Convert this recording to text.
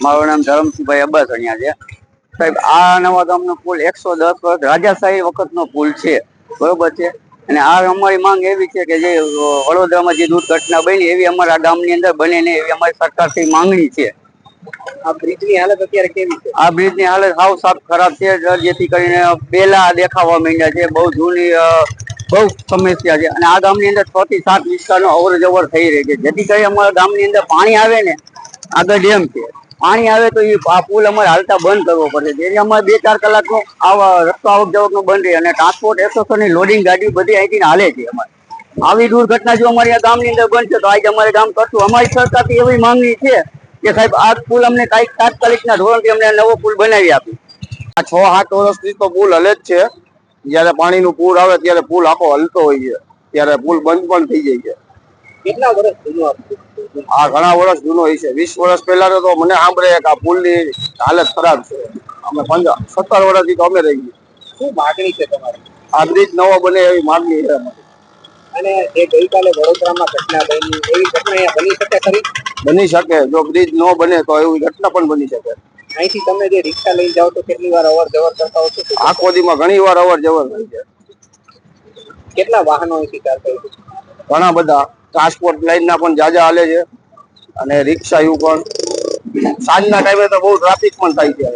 મારું નામ ધરમસિંહભાઈ અબ્બાસણિયા છે. સાહેબ આ નવા ગામનો પુલ એકસો દસ વર્ષ રાજાશાહી વખતનો પુલ છે. બરોબર છે? અને આ અમારી માંગ એવી છે કે જે વડોદરામાં જે દુર્ઘટના બની એવી અમારા ગામની અંદર બને ને એવી અમારી સરકારથી માંગણી છે. આ બ્રિજની હાલત અત્યારે કેવી છે? આ બ્રિજની હાલત સાવ સાફ ખરાબ છે. જેથી કરીને બેલા દેખાવા માંડ્યા છે. બહુ જૂની બહુ સમસ્યા છે. અને આ ગામની અંદર છ થી સાત વિસ્તારનો અવર જવર થઈ રહી છે. જેથી કરી અમારા ગામની અંદર પાણી આવે ને આગળ ડેમ છે. પાણી આવે તો એ પુલ અમારે હાલતા બંધ કરવો પડે જેથી અમારે બે ચાર કલાકનો આવા રસ્તો આવક જવકનો બંધ રહે અને ટ્રાન્સપોર્ટ એસોસિએશનની લોડિંગ ગાડી બધી અહીંથી હાલે છે અમારે. આવી દુર્ઘટના જો અમારી ગામની અંદર બનશે તો આજે અમારે ગામ કરશું. અમારી સરકારથી એવી માંગણી છે કે સાહેબ, આ પુલ અમને કાંઈક તાત્કાલિકના ધોરણથી અમને નવો પુલ બનાવી આપી. આ છ સાત વર્ષથી તો પુલ હલે જ છે. જ્યારે પાણીનું પૂર આવે ત્યારે પુલ આખો હલતો હોય છે. ત્યારે પુલ બંધ પણ થઈ જાય છે. કેટલા વર્ષ જૂનો? આ ઘણા વર્ષ જૂનો હોય છે. વીસ વર્ષ પહેલા તો મને સાંભળે કે આ પુલની હાલત ખરાબ છે. અમે પંદર સત્તર વર્ષથી તો અમે રહી ગયા. શું માગણી છે તમારી? આ બ્રિજ નવો બને એવી માગણી છે અને જે ગઈકાલે વડોદરામાં ઘટના બની એવી ઘટના અહીંયા બની શકે ખરી? બની શકે. જો બ્રિજ ન બને તો એવી ઘટના પણ બની શકે. અહીંથી તમે જે રિક્ષા લઈ જાઓ તો કેટલી વાર અવર જવર કરતા હો છો? આખો દીમાં ઘણી વાર અવર જવર થાય છે. કેટલા વાહનો અહીંથી ચાલતા? ઘણા બધા. ટ્રાન્સપોર્ટ લાઈન ના પણ જાજા હાલે છે અને રિક્ષા એવું પણ સાંજના ટાઈમે તો બહુ ટ્રાફિક પણ થાય છે.